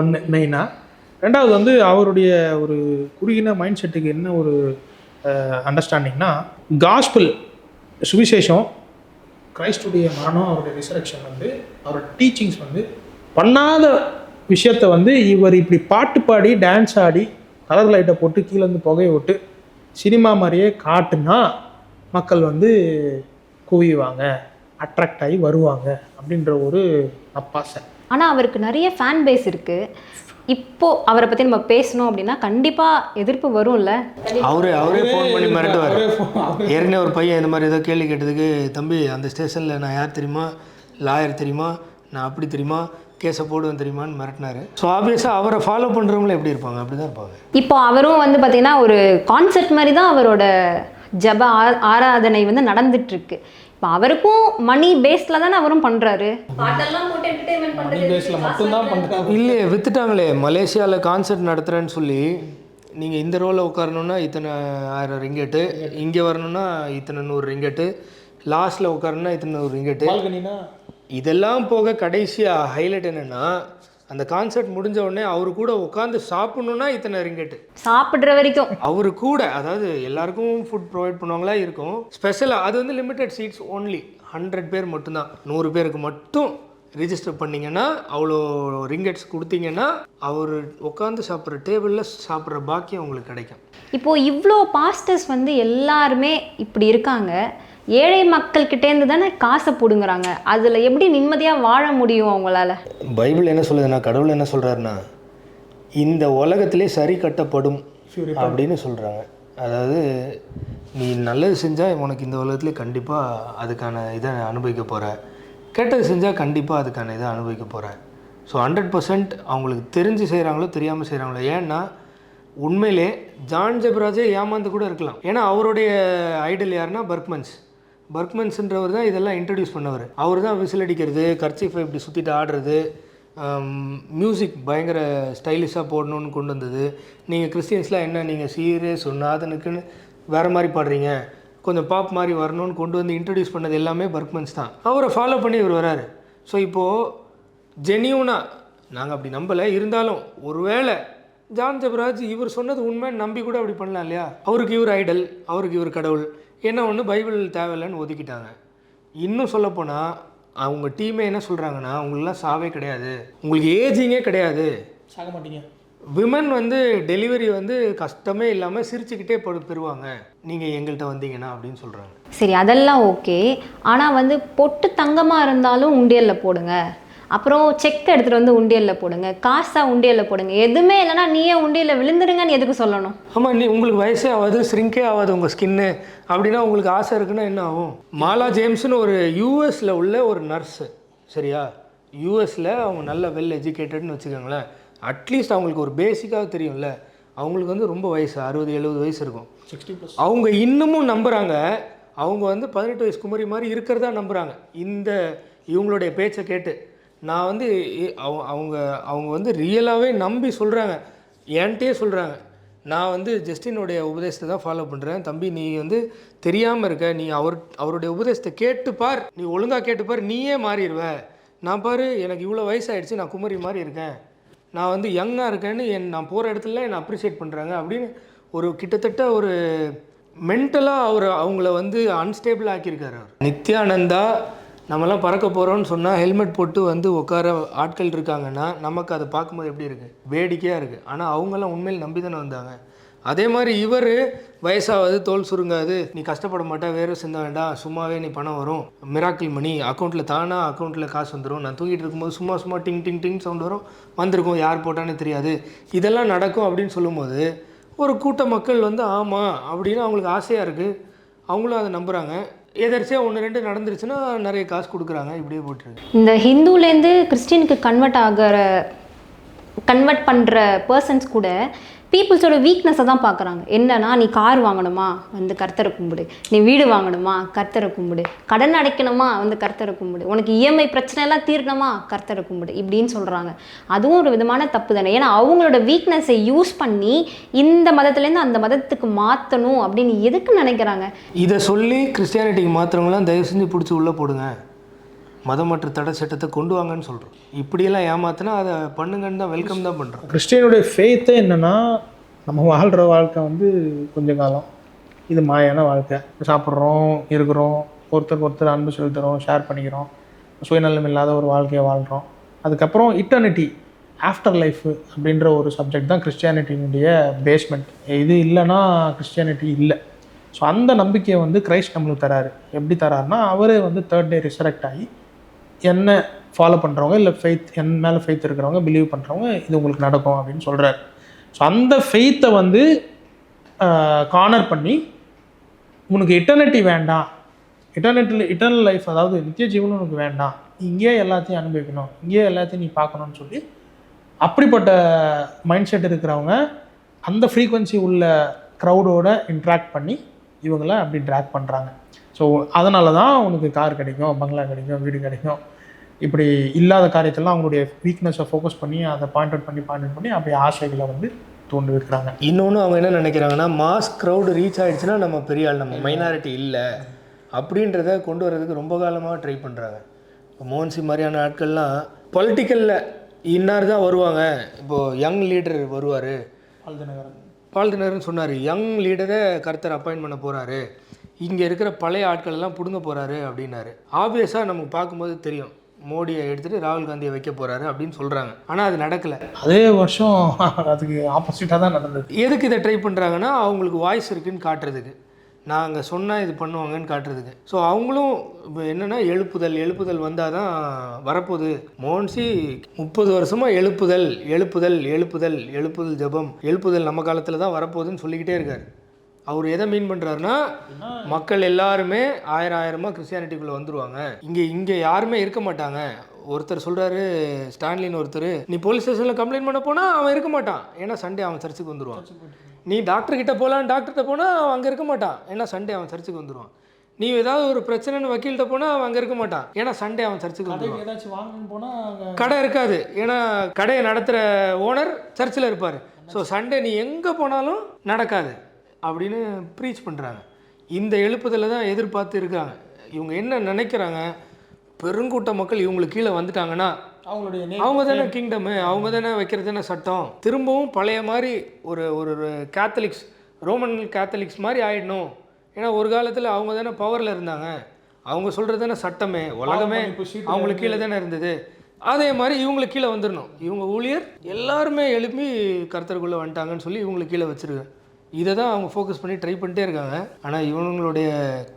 ஒன்று மெயினாக ரெண்டாவது வந்து அவருடைய ஒரு குறுகின மைண்ட் செட்டுக்கு என்ன ஒரு அண்டர்ஸ்டாண்டிங்னா காஸ்பிள் சுவிசேஷம் கிரைஸ்டுடைய மரணம் அவருடைய ரிசரக்ஷன் வந்து அவரோட டீச்சிங்ஸ் வந்து பண்ணாத விஷயத்த வந்து இவர் இப்படி பாட்டு பாடி டான்ஸ் ஆடி கலர் லைட்டை போட்டு கீழேருந்து புகையை விட்டு சினிமா மாதிரியே காட்டுனா மக்கள் வந்து குவிவாங்க அட்ராக்ட் ஆகி வருவாங்க அப்படின்ற ஒரு அப்பாசை. ஆனால் அவருக்கு நிறைய ஃபேன் பேஸ் இருக்குது இப்போ அவரை பற்றி நம்ம பேசணும் அப்படின்னா கண்டிப்பாக எதிர்ப்பு வரும்ல? அவரே அவரே ஃபோன் பண்ணி மிரட்டுவார். ஏற்கனவே ஒரு பையன் இந்த மாதிரி ஏதோ கேள்வி கேட்டதுக்கு தம்பி அந்த ஸ்டேஷனில் நான் யார் தெரியுமா? லாயர் தெரியுமா? நான் அப்படி தெரியுமா? கேஸை போடுவேன் தெரியுமான்னு மிரட்டினாரு. ஸோ ஆப்வியஸாக அவரை ஃபாலோ பண்ணுறவங்களும் எப்படி இருப்பாங்க? அப்படி தான் இருப்பாங்க. இப்போ அவரும் வந்து பார்த்தீங்கன்னா ஒரு கான்செர்ட் மாதிரி தான் அவரோட ஜப ஆராதனை வந்து நடந்துட்டு இருக்கு. இப்போ அவருக்கும் மணி பேஸ்ல தானே அவரும் என்டர்டைன்மெண்ட் பேஸில் மட்டும்தான் பண்ணுறாங்க இல்லையே வித்துட்டாங்களே. மலேசியாவில் கான்சர்ட் நடத்துகிறேன்னு சொல்லி நீங்கள் இந்த ரோவில் உட்காரணுன்னா இத்தனை ஆயிரம் ரிங்கெட்டு. இங்கே வரணும்னா இத்தனை நூறு ரிங்கெட்டு. லாஸ்ட்டில் உட்காரணுன்னா இத்தனை நூறு ரிங்கெட்டு. இதெல்லாம் போக கடைசியாக ஹைலைட் என்னென்னா அந்த கான்சர்ட் முடிஞ்ச உடனே அவரு கூட உட்காந்து சாப்பிடணுன்னா இத்தனை ரிங்கெட்டு சாப்பிடுற வரைக்கும். அவரு கூட அதாவது எல்லாருக்கும் ஃபுட் ப்ரொவைட் பண்ணுவாங்களா இருக்கும். ஸ்பெஷலாக அது வந்து லிமிட்டட் சீட்ஸ் ஓன்லி ஹண்ட்ரட் பேர் மட்டும்தான். நூறு பேருக்கு மட்டும் ரிஜிஸ்டர் பண்ணீங்கன்னா அவ்வளோ ரிங்கெட்ஸ் கொடுத்தீங்கன்னா அவர் உட்காந்து சாப்பிட்ற டேபிளில் சாப்பிட்ற பாக்கியம் உங்களுக்கு கிடைக்கும். இப்போ இவ்வளோ பாஸ்டர்ஸ் வந்து எல்லாருமே இப்படி இருக்காங்க. ஏழை மக்கள்கிட்டேருந்து தானே காசை பிடுங்குறாங்க. அதில் எப்படி நிம்மதியாக வாழ முடியும் அவங்களால? பைபிள் என்ன சொல்லுதுன்னா கடவுள் என்ன சொல்கிறாருன்னா இந்த உலகத்திலே சரி கட்டப்படும் அப்படின்னு சொல்கிறாங்க அதாவது நீ நல்லது செஞ்சால் உனக்கு இந்த உலகத்திலே கண்டிப்பாக அதுக்கான இதை அனுபவிக்க போகிற கெட்டது செஞ்சால் கண்டிப்பாக அதுக்கான இதை அனுபவிக்க போகிற ஸோ ஹண்ட்ரட் பர்சன்ட் அவங்களுக்கு தெரிஞ்சு செய்கிறாங்களோ தெரியாமல் செய்கிறாங்களோ ஏன்னா உண்மையிலே ஜான் ஜெபராஜே ஏமாந்து கூட இருக்கலாம். ஏன்னா அவருடைய ஐடல் யாருன்னா பர்க்மன்ஸ். பர்க்மன்ஸ்ன்றவர் தான் இதெல்லாம் இன்ட்ரடியூஸ் பண்ணவர். அவர் தான் விசில் அடிக்கிறது கர்ச்சிஃபை இப்படி சுற்றிட்டு ஆடுறது மியூசிக் பயங்கர ஸ்டைலிஷாக போடணும்னு கொண்டு வந்தது. நீங்கள் கிறிஸ்டியன்ஸ்லாம் என்ன நீங்கள் சீரியஸ் நாதனுக்குன்னு வேறு மாதிரி பாடுறீங்க. கொஞ்சம் பாப் மாதிரி வரணும்னு கொண்டு வந்து இன்ட்ரடியூஸ் பண்ணது எல்லாமே பர்க்மன்ஸ் தான். அவரை ஃபாலோ பண்ணி இவர் வராரு. ஸோ இப்போது ஜெனியூனாக நாங்கள் அப்படி நம்பலை. இருந்தாலும் ஒருவேளை ஜான் ஜெபராஜ் இவர் சொன்னது உண்மைன்னு நம்பி கூட அப்படி பண்ணலாம் இல்லையா? அவருக்கு இவர் ஐடல் அவருக்கு இவர் கடவுள். என்ன ஒன்று பைபிள் தேவையில்லைன்னு ஒதுக்கிட்டாங்க. இன்னும் சொல்லப்போனால் அவங்க டீமே என்ன சொல்கிறாங்கன்னா உங்களெலாம் சாவே கிடையாது. உங்களுக்கு ஏஜிங்கே கிடையாது. சாக மாட்டீங்க. விமன் வந்து டெலிவரி வந்து கஷ்டமே இல்லாமல் சிரிச்சுக்கிட்டே படு பெறுவாங்க. நீங்கள் எங்கள்கிட்ட வந்தீங்கன்னா அப்படின்னு சொல்கிறாங்க சரி அதெல்லாம் ஓகே ஆனால் வந்து பொட்டு தங்கமாக இருந்தாலும் உண்டியலில் போடுங்க. அப்புறம் செக் எடுத்துகிட்டு வந்து உண்டியலில் போடுங்க. காசா உண்டியலில் போடுங்க. எதுவுமே இல்லைன்னா நீயே உண்டியலில் விழுந்துருங்கன்னு எதுக்கு சொல்லணும்? ஆமாம் நீ உங்களுக்கு வயசே ஆகாது ஸ்ரிங்கே ஆகாது உங்கள் ஸ்கின்னு அப்படின்னா உங்களுக்கு ஆசை இருக்குன்னா என்ன ஆகும்? மாலா ஜேம்ஸ்னு ஒரு யூஎஸில் உள்ள ஒரு நர்ஸு சரியா? யூஎஸில் அவங்க நல்ல வெல் எஜுகேட்டட்னு வச்சுக்கோங்களேன் அட்லீஸ்ட் அவங்களுக்கு ஒரு பேசிக்காக தெரியும்ல. அவங்களுக்கு வந்து ரொம்ப வயசு அறுபது எழுபது வயசு இருக்கும். சிக்ஸ்டி ப்ளஸ் அவங்க இன்னமும் நம்புகிறாங்க அவங்க வந்து பதினெட்டு வயசு குமரி மாதிரி இருக்கிறதா நம்புகிறாங்க இந்த இவங்களுடைய பேச்சை கேட்டு. நான் வந்து இ- அவங்க அவங்க வந்து ரியலாகவே நம்பி சொல்கிறாங்க என்கிட்டயே சொல்கிறாங்க நான் வந்து ஜஸ்டினுடைய உபதேசத்தை தான் ஃபாலோ பண்ணுறேன் தம்பி நீ வந்து தெரியாமல் இருக்க. நீ அவர் அவருடைய உபதேசத்தை கேட்டுப்பார் நீ ஒழுங்காக கேட்டுப்பார் நீயே மாறிடுவ. நான் பாரு எனக்கு இவ்வளோ வயசாகிடுச்சு நான் குமரி மாதிரி இருக்கேன். நான் வந்து யங்காக இருக்கேன்னு என் நான் போகிற இடத்துல என்னை அப்ரிஷியேட் பண்ணுறாங்க அப்படின்னு ஒரு கிட்டத்தட்ட ஒரு மென்டலாக அவர் அவங்கள வந்து அன்ஸ்டேபிள் ஆக்கியிருக்காரு அவர். நித்யானந்தா நம்மலாம் பறக்க போகிறோம்னு சொன்னால் ஹெல்மெட் போட்டு வந்து உட்கார ஆட்கள் இருக்காங்கன்னா நமக்கு அதை பார்க்கும்போது எப்படி இருக்குது வேடிக்கையாக இருக்குது ஆனால் அவங்கெல்லாம் உண்மையில் நம்பி தானே வந்தாங்க. அதே மாதிரி இவர் வயசாகாது தோல் சுருங்காது நீ கஷ்டப்பட மாட்டா வேறு சிந்த வேண்டாம் சும்மாவே நீ பணம் வரும். மிராக்கிள் மணி அக்கௌண்ட்டில் தானாக அக்கௌண்ட்டில் காசு வந்துடும் நான் தூங்கிட்டு இருக்கும்போது சும்மா சும்மா டிங் டிங் டிங் சவுண்ட் வரும். வந்திருக்கும் யார் போட்டானே தெரியாது. இதெல்லாம் நடக்கும் அப்படின்னு சொல்லும்போது ஒரு கூட்ட மக்கள் வந்து ஆமாம் அப்படின்னு அவங்களுக்கு ஆசையாக இருக்குது அவங்களும் அதை நம்புகிறாங்க எதர்ச்சியாக ஒன்று ரெண்டு நடந்துருச்சுன்னா நிறைய காசு கொடுக்குறாங்க. இப்படியே போட்டுருக்கு இந்த ஹிந்துலேருந்து கிறிஸ்டினுக்கு கன்வெர்ட் ஆகிற கன்வெர்ட் பண்ணுற பர்சன்ஸ் கூட பீப்புள்ஸோட வீக்னஸை தான் பார்க்குறாங்க. என்னன்னா நீ கார் வாங்கணுமா? வந்து கர்த்தரை கும்பிடு. நீ வீடு வாங்கணுமா? கர்த்தரை கும்பிடு. கடன் அடைக்கணுமா? வந்து கர்த்தரை கும்பிடு. உனக்கு இஎம்ஐ பிரச்சனை எல்லாம் தீரணுமா? கர்த்தரை கும்பிடு. இப்படின்னு சொல்கிறாங்க அதுவும் ஒரு விதமான தப்பு தானே. ஏன்னா அவங்களோட வீக்னஸை யூஸ் பண்ணி இந்த மதத்துலேருந்து அந்த மதத்துக்கு மாற்றணும் அப்படின்னு எதுக்கு நினைக்கிறாங்க? இதை சொல்லி கிறிஸ்டியானிட்டிக்கு மாத்திரவங்களாம் தயவு செஞ்சு பிடிச்சி உள்ளே போடுங்க. மதமற்ற தடை சட்டத்தை கொண்டு வாங்கன்னு சொல்கிறோம் இப்படியெல்லாம் ஏமாத்தினா அதை பண்ணுங்கன்னு தான் வெல்கம் தான் பண்ணுறோம் கிறிஸ்டியனுடைய ஃபேத்தே என்னென்னா நம்ம வாழ்கிற வாழ்க்கை வந்து கொஞ்ச காலம். இது மாயான வாழ்க்கை. சாப்பிட்றோம் இருக்கிறோம் ஒருத்தருக்கு ஒருத்தர் அன்பு செலுத்துகிறோம் ஷேர் பண்ணிக்கிறோம். சுயநலம் இல்லாத ஒரு வாழ்க்கையை வாழ்கிறோம் அதுக்கப்புறம் இட்டர்னிட்டி ஆஃப்டர் லைஃப் அப்படின்ற ஒரு சப்ஜெக்ட் தான் கிறிஸ்டியானிட்டியினுடைய பேஸ்மெண்ட் இது இல்லைன்னா கிறிஸ்டியானிட்டி இல்லை. ஸோ அந்த நம்பிக்கையை வந்து கிரைஸ்ட் நம்மளுக்கு தராரு. எப்படி தராருன்னா அவரே வந்து தேர்ட் டே ரிசரக்ட் ஆகி என்ன ஃபாலோ பண்ணுறவங்க இல்லை ஃபெய்த் என் மேலே ஃபெய்த் இருக்கிறவங்க பிலீவ் பண்ணுறவங்க இது உங்களுக்கு நடக்கும் அப்படின்னு சொல்கிறார் ஸோ அந்த ஃபெய்த்தை வந்து கார்னர் பண்ணி உனக்கு இட்டர்னிட்டி வேண்டாம். இட்டர்னெட்டில் இட்டர்னல் லைஃப் அதாவது நித்திய ஜீவனம் உனக்கு வேண்டாம். இங்கேயே எல்லாத்தையும் அனுபவிக்கணும். இங்கேயே எல்லாத்தையும் நீ பார்க்கணும்னு சொல்லி அப்படிப்பட்ட மைண்ட் செட் இருக்கிறவங்க அந்த ஃப்ரீக்வன்சி உள்ள க்ரௌடோட இன்ட்ராக்ட் பண்ணி இவங்கள அப்படி ட்ராக் பண்ணுறாங்க ஸோ அதனால தான் உனக்கு கார் கிடைக்கும் பங்களா கிடைக்கும் வீடு கிடைக்கும். இப்படி இல்லாத காரியத்தெல்லாம் அவங்களுடைய வீக்னஸை ஃபோக்கஸ் பண்ணி அதை பாயிண்ட் அவுட் பண்ணி பாயிண்ட் அவுட் பண்ணி அப்படி ஆசைகளை வந்து தூண்டு வைக்கிறாங்க இன்னொன்று அவங்க என்ன நினைக்கிறாங்கன்னா மாஸ் க்ரௌடு ரீச் ஆயிடுச்சுன்னா நம்ம பெரிய ஆள் நம்ம மைனாரிட்டி இல்லை. அப்படின்றத கொண்டு வர்றதுக்கு ரொம்ப காலமாக ட்ரை பண்ணுறாங்க இப்போ மோகன்சி மாதிரியான ஆட்கள்லாம் பொலிட்டிக்கலில் இன்னார் தான் வருவாங்க. இப்போது யங் லீடர் வருவார். பால்தினர்னு சொன்னார் யங் லீடரை கர்த்தர் அப்பாயின்ட் பண்ண போகிறாரு இங்கே இருக்கிற பழைய ஆட்கள் எல்லாம் பிடுங்க போகிறாரு அப்படின்னாரு. ஆப்வியஸாக நமக்கு பார்க்கும்போது தெரியும். மோடியை எடுத்துகிட்டு ராகுல் காந்தியை வைக்க போகிறாரு அப்படின்னு சொல்கிறாங்க ஆனால் அது நடக்கலை. அதே வருஷம் அதுக்கு ஆப்போசிட்டாக தான் நடந்தது. எதுக்கு இதை ட்ரை பண்ணுறாங்கன்னா அவங்களுக்கு வாய்ஸ் இருக்குன்னு காட்டுறதுக்கு. நாங்கள் சொன்னால் இது பண்ணுவாங்கன்னு காட்டுறதுக்கு. ஸோ அவங்களும் இப்போ என்னென்னா எழுப்புதல் எழுப்புதல் வந்தால் தான் வரப்போகுது. மோன்சி முப்பது வருஷமாக எழுப்புதல் எழுப்புதல் எழுப்புதல் எழுப்புதல் ஜெபம் எழுப்புதல் நம்ம காலத்தில் தான் வரப்போகுதுன்னு சொல்லிக்கிட்டே இருக்கார். அவர் எதை மீன் பண்ணுறாருன்னா மக்கள் எல்லாருமே ஆயிரம் ஆயிரமாக கிறிஸ்டியானிட்டிக்குள்ளே வந்துருவாங்க. இங்கே இங்கே யாருமே இருக்க மாட்டாங்க. ஒருத்தர் சொல்கிறாரு ஸ்டான்லின் ஒருத்தர் நீ போலீஸ் ஸ்டேஷனில் கம்ப்ளைண்ட் பண்ண போனால் அவன் இருக்க மாட்டான். ஏன்னா சண்டே அவன் சர்ச்சுக்கு வந்துடுவான் நீ டாக்டர் கிட்ட போகலாம் டாக்டர்கிட்ட போனால் அவன் அங்கே இருக்க மாட்டான். ஏன்னா சண்டே அவன் சர்ச்சுக்கு வந்துடுவான் நீ ஏதாவது ஒரு பிரச்சனைன்னு வக்கீல்கிட்ட போனால் அவன் அங்கே இருக்க மாட்டான். ஏன்னா சண்டே அவன் சர்ச்சுக்கு வந்துடுவான் ஏதாச்சும் வாங்கணும்னு போனால் கடை இருக்காது. ஏன்னா கடையை நடத்துகிற ஓனர் சர்ச்சில் இருப்பார். ஸோ சண்டே நீ எங்கே போனாலும் நடக்காது. அப்படின்னு ப்ரீச் பண்ணுறாங்க இந்த எழுப்புதலை தான் எதிர்பார்த்து இருக்காங்க. இவங்க என்ன நினைக்கிறாங்க? பெருங்கூட்ட மக்கள் இவங்களுக்கு கீழே வந்துட்டாங்கன்னா அவங்களுடைய அவங்க தானே கிங்டமு அவங்க தானே வைக்கிறது தானே சட்டம்? திரும்பவும் பழைய மாதிரி ஒரு ஒரு கேத்தலிக்ஸ் ரோமன் கேத்தலிக்ஸ் மாதிரி ஆயிடணும். ஏன்னா ஒரு காலத்தில் அவங்க தானே பவரில் இருந்தாங்க. அவங்க சொல்கிறது தானே சட்டமே உலகமே அவங்களுக்கு கீழே தானே இருந்தது. அதே மாதிரி இவங்களுக்கு கீழே வந்துடணும். இவங்க ஊழியர் எல்லாருமே எழுப்பி கருத்தருக்குள்ளே வந்துட்டாங்கன்னு சொல்லி இவங்களுக்கு கீழே வச்சிருக்காங்க. இதை தான் அவங்க ஃபோக்கஸ் பண்ணி ட்ரை பண்ணிட்டே இருக்காங்க. ஆனால் இவங்களுடைய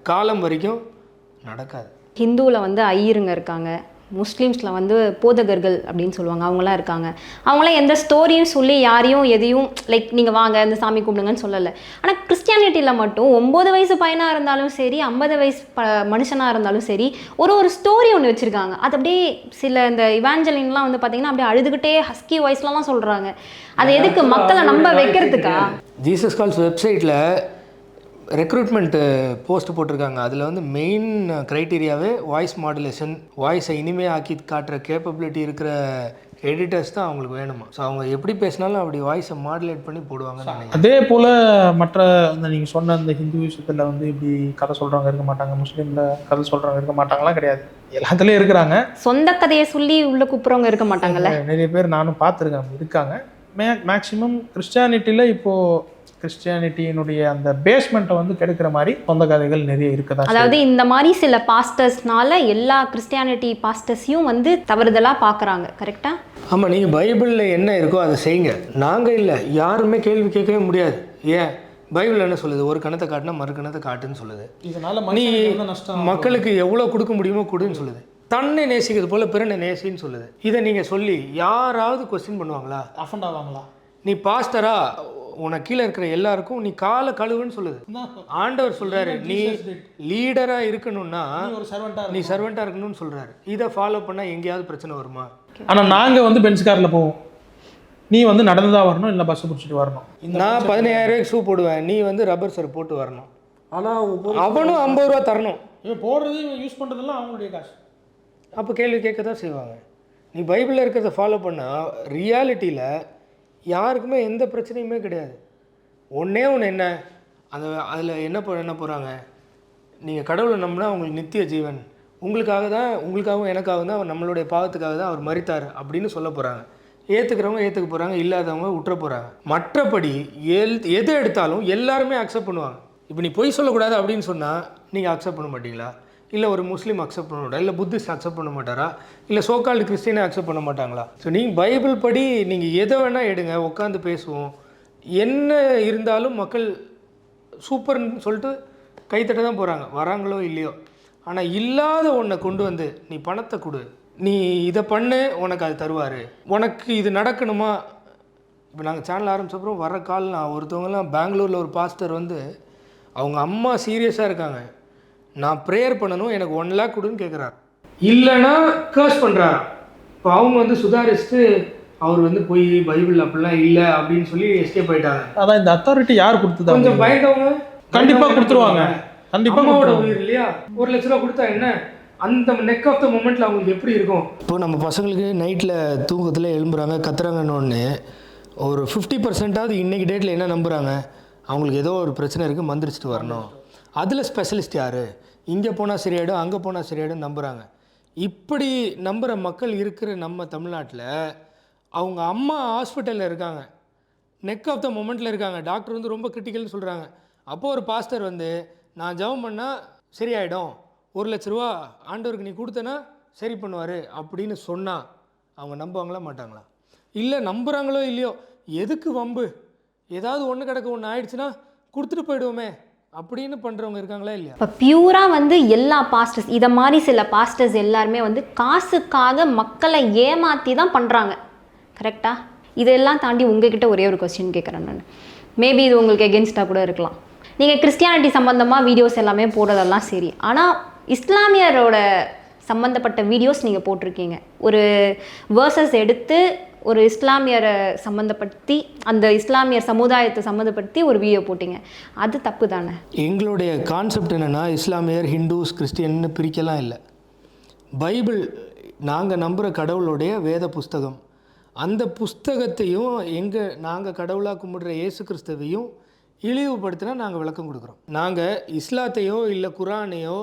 காலம் வரைக்கும் நடக்காது. ஹிந்துவில் வந்து ஐயருங்க இருக்காங்க. முஸ்லீம்ஸில் வந்து போதகர்கள் அப்படின்னு சொல்லுவாங்க. அவங்களாம் இருக்காங்க. அவங்களாம் எந்த ஸ்டோரியும் சொல்லி யாரையும் எதையும் லைக் நீங்கள் வாங்க இந்த சாமி கும்பிடுங்கன்னு சொல்லலை. ஆனால் கிறிஸ்டியானிட்டியில் மட்டும் ஒம்பது வயசு பையனாக இருந்தாலும் சரி ஐம்பது வயசு ப மனுஷனாக இருந்தாலும் சரி ஒரு ஒரு ஸ்டோரி ஒன்று வச்சுருக்காங்க. அது அப்படியே சில இந்த இவாஞ்சலின்லாம் வந்து பார்த்தீங்கன்னா அப்படியே அழுதுகிட்டே ஹஸ்கி வாய்ஸ்லலாம் சொல்கிறாங்க அது எதுக்கு? மக்களை நம்ப வைக்கிறதுக்கா? ஜீசஸ் கால்ஸ் வெப்சைட்டில் ரெக்ரூட்மெண்ட் போஸ்ட் போட்டிருக்காங்க. அதில் வந்து மெயின் க்ரைட்டீரியாவே வாய்ஸ் மாடுலேஷன் வாய்ஸை இனிமே ஆக்கி காட்டுற கேப்பபிலிட்டி இருக்கிற எடிட்டர்ஸ் தான் அவங்களுக்கு வேணுமா? ஸோ அவங்க எப்படி பேசினாலும் அப்படி வாய்ஸை மாடுலேட் பண்ணி போடுவாங்கன்னு நினைக்கிறேன். அதே போல் மற்ற இந்த நீங்கள் சொன்ன அந்த ஹிந்து விஷயத்தில் வந்து இப்படி கதை சொல்கிறவங்க இருக்க மாட்டாங்க முஸ்லீமில் கதை சொல்கிறவங்க இருக்க மாட்டாங்களாம் கிடையாது. எல்லாத்துலேயும் இருக்கிறாங்க. சொந்த கதையை சொல்லி உள்ள கூப்பிட்றவங்க இருக்க மாட்டாங்கல்ல? நிறைய பேர் நானும் பார்த்துருக்கேன் இருக்காங்க. மே மேக்ஸிமம் கிறிஸ்டியானிட்டியில் இப்போது கிறிஸ்டியானிட்டியினுடைய அந்த பேஸ்மெண்ட்டை வந்து கெடுக்கிற மாதிரி சொந்த கதைகள் நிறைய இருக்கதான் அதாவது இந்த மாதிரி சில பாஸ்டர்ஸ்னால எல்லா கிறிஸ்டியானிட்டி பாஸ்டர்ஸையும் வந்து தவறுதலாக பார்க்குறாங்க கரெக்டா ஆமாம் நீங்கள் பைபிளில் என்ன இருக்கோ அதை செய்யுங்க. நாங்கள் இல்லை யாருமே கேள்வி கேட்கவே முடியாது. ஏன்? பைபிள் என்ன சொல்லுது? ஒரு கணத்தை காட்டினா மறு கணத்தை காட்டுன்னு சொல்லுது. இதனால நீ நஷ்டம் மக்களுக்கு எவ்வளோ கொடுக்க முடியுமோ கொடுன்னு சொல்லுது. தன்னை நேசிக்கிறது போல பிறனை நேசின்னு சொல்லுது. இதை நீங்கள் சொல்லி யாராவது கொஸ்டின் பண்ணுவாங்களா? அஃபண்ட் ஆவாங்களா? நீ பாஸ்டரா உனக்கு கீழே இருக்கிற எல்லாருக்கும் நீ காலை கழுவுன்னு சொல்லுது. ஆண்டவர் சொல்றாரு நீ லீடரா இருக்கணும்னா ஒரு சர்வெண்ட்டாக நீ சர்வெண்டா இருக்கணும்னு சொல்றாரு. இதை ஃபாலோ பண்ணா எங்கேயாவது பிரச்சனை வருமா? ஆனால் நாங்கள் வந்து பென்ஸ் காரில் போவோம். நீ வந்து நடந்து தான் வரணும் இல்லை பஸ்ஸை பிடிச்சிட்டு வரணும்? நான் பதினாயிரம் ரூபாய்க்கு ஷூ போடுவேன். நீ வந்து ரப்பர் சர் போட்டு வரணும். ஆனால் அவனும் ஐம்பது ரூபா தரணும். இவன் போடுறது யூஸ் பண்ணுறதெல்லாம் அவங்களுடைய காசு. அப்போ கேள்வி கேட்க தான் செய்வாங்க. நீ பைபிளில் இருக்கிறத ஃபாலோ பண்ணால் ரியாலிட்டியில் யாருக்குமே எந்த பிரச்சனையுமே கிடையாது. ஒன்றே ஒன்று என்ன? அந்த அதில் என்ன போ என்ன போகிறாங்க நீங்கள் கடவுளை நம்பினா உங்களுக்கு நித்திய ஜீவன். உங்களுக்காக தான் உங்களுக்காகவும் எனக்காகவும் தான் அவர் நம்மளுடைய பாவத்துக்காக தான் அவர் மறித்தார் அப்படின்னு சொல்ல போகிறாங்க ஏற்றுக்கிறவங்க ஏற்றுக்க போகிறாங்க இல்லாதவங்க விட்டுற போகிறாங்க மற்றபடி எல் எது எடுத்தாலும் எல்லாருமே அக்செப்ட் பண்ணுவாங்க. இப்போ நீ பொய் சொல்லக்கூடாது அப்படின்னு சொன்னால் நீங்கள் அக்செப்ட் பண்ண மாட்டீங்களா? இல்லை ஒரு முஸ்லீம் அக்செப்ட் பண்ண மாட்டாரா? இல்லை புத்திஸ்ட் அக்செப்ட் பண்ண மாட்டாரா? இல்லை சோக்கால்டு கிறிஸ்டினை அக்செப்ட் பண்ண மாட்டாங்களா? ஸோ நீங்கள் பைபிள் படி நீங்கள் எதை வேணால் எடுங்க உட்காந்து பேசுவோம். என்ன இருந்தாலும் மக்கள் சூப்பர்னு சொல்லிட்டு கைத்தட்ட தான் போகிறாங்க வராங்களோ இல்லையோ. ஆனால் இல்லாத ஒன்றை கொண்டு வந்து நீ பணத்தை கொடு. நீ இதை பண்ணு உனக்கு அது தருவார். உனக்கு இது நடக்கணுமா? இப்போ நாங்கள் சேனல் ஆரம்பிச்சப்பறம் வர கால் நான் ஒருத்தவங்கலாம் பெங்களூரில் ஒரு பாஸ்டர் வந்து அவங்க அம்மா சீரியஸாக இருக்காங்க. நான் ப்ரேயர் பண்ணணும் எனக்கு ஒன் லேக் கொடுன்னு கேட்குறாரு இல்லைன்னா கேர்ஸ் பண்ணுறாரு இப்போ அவங்க வந்து சுதாரிச்சுட்டு அவர் வந்து போய் பைபிள் அப்படிலாம் இல்லை அப்படின்னு சொல்லி எஸ்கேப் ஆயிட்டாங்க. அதான் இந்த அத்தாரிட்டி யார் கொடுத்ததா கொஞ்சம் பயந்தவங்க கண்டிப்பா கொடுத்துருவாங்க. கண்டிப்பா அம்மாவோட உயிர் இல்லையா? ஒரு லட்ச ரூபா கொடுத்தா என்ன? அந்த நெக் ஆஃப் த மூமெண்ட்ல அவங்களுக்கு எப்படி இருக்கும்? இப்போ நம்ம பசங்களுக்கு நைட்டில் தூக்கத்தில் எழும்புறாங்க கத்துறாங்கன்னு ஒரு ஃபிஃப்டி பர்சன்டாவது இன்னைக்கு டேட்டில் என்ன நம்புகிறாங்க அவங்களுக்கு ஏதோ ஒரு பிரச்சனை இருக்குது மந்திரிச்சிட்டு வரணும். அதில் ஸ்பெஷலிஸ்ட் யார்? இங்கே போனால் சரியாயிடும் அங்கே போனால் சரியாயிடும் நம்புகிறாங்க இப்படி நம்புகிற மக்கள் இருக்கிற நம்ம தமிழ்நாட்டில் அவங்க அம்மா ஹாஸ்பிட்டலில் இருக்காங்க. நெக் ஆஃப் த மொமெண்ட்டில் இருக்காங்க. டாக்டர் வந்து ரொம்ப கிரிட்டிக்கல்னு சொல்கிறாங்க அப்போது ஒரு பாஸ்டர் வந்து நான் ஜெபம் பண்ணால் சரியாயிடும். ஒரு லட்ச ரூபா ஆண்டவருக்கு நீ கொடுத்தனா சரி பண்ணுவார் அப்படின்னு சொன்னால் அவங்க நம்புவாங்களா மாட்டாங்களா? இல்லை நம்புகிறாங்களோ இல்லையோ எதுக்கு வம்பு? ஏதாவது ஒன்று கிடக்க ஒன்று ஆயிடுச்சுன்னா கொடுத்துட்டு போயிடுவோமே. அப்படின்னு பண்ணுறவங்க இருக்காங்களா இல்லையா? இப்போ பியூராக வந்து எல்லா பாஸ்டர்ஸ் இதை மாதிரி சில பாஸ்டர்ஸ் எல்லாருமே வந்து காசுக்காக மக்களை ஏமாற்றி தான் பண்ணுறாங்க கரெக்டாக இதெல்லாம் தாண்டி உங்ககிட்ட ஒரே ஒரு கொஸ்டின் கேட்குறேன் நான். மேபி இது உங்களுக்கு எகென்ஸ்டாக கூட இருக்கலாம். நீங்கள் கிறிஸ்டியானிட்டி சம்மந்தமாக வீடியோஸ் எல்லாமே போடுறதெல்லாம் சரி. ஆனால் இஸ்லாமியரோட சம்மந்தப்பட்ட வீடியோஸ் நீங்கள் போட்டிருக்கீங்க. ஒரு வேர்சஸ் எடுத்து ஒரு இஸ்லாமியரை சம்மந்தப்படுத்தி அந்த இஸ்லாமியர் சமுதாயத்தை சம்மந்தப்படுத்தி ஒரு வீடியோ போட்டீங்க. அது தப்பு தானே எங்களுடைய கான்செப்ட் என்னென்னா இஸ்லாமியர் ஹிந்துஸ் கிறிஸ்டியன்னு பிரிக்கலாம் இல்லை. பைபிள் நாங்கள் நம்புகிற கடவுளுடைய வேத புஸ்தகம். அந்த புஸ்தகத்தையும் எங்கள் நாங்கள் கடவுளாக கும்பிடுற இயேசு கிறிஸ்துவையும் இழிவுபடுத்தினா நாங்கள் விளக்கம் கொடுக்குறோம். நாங்கள் இஸ்லாத்தையோ இல்லை குரானையோ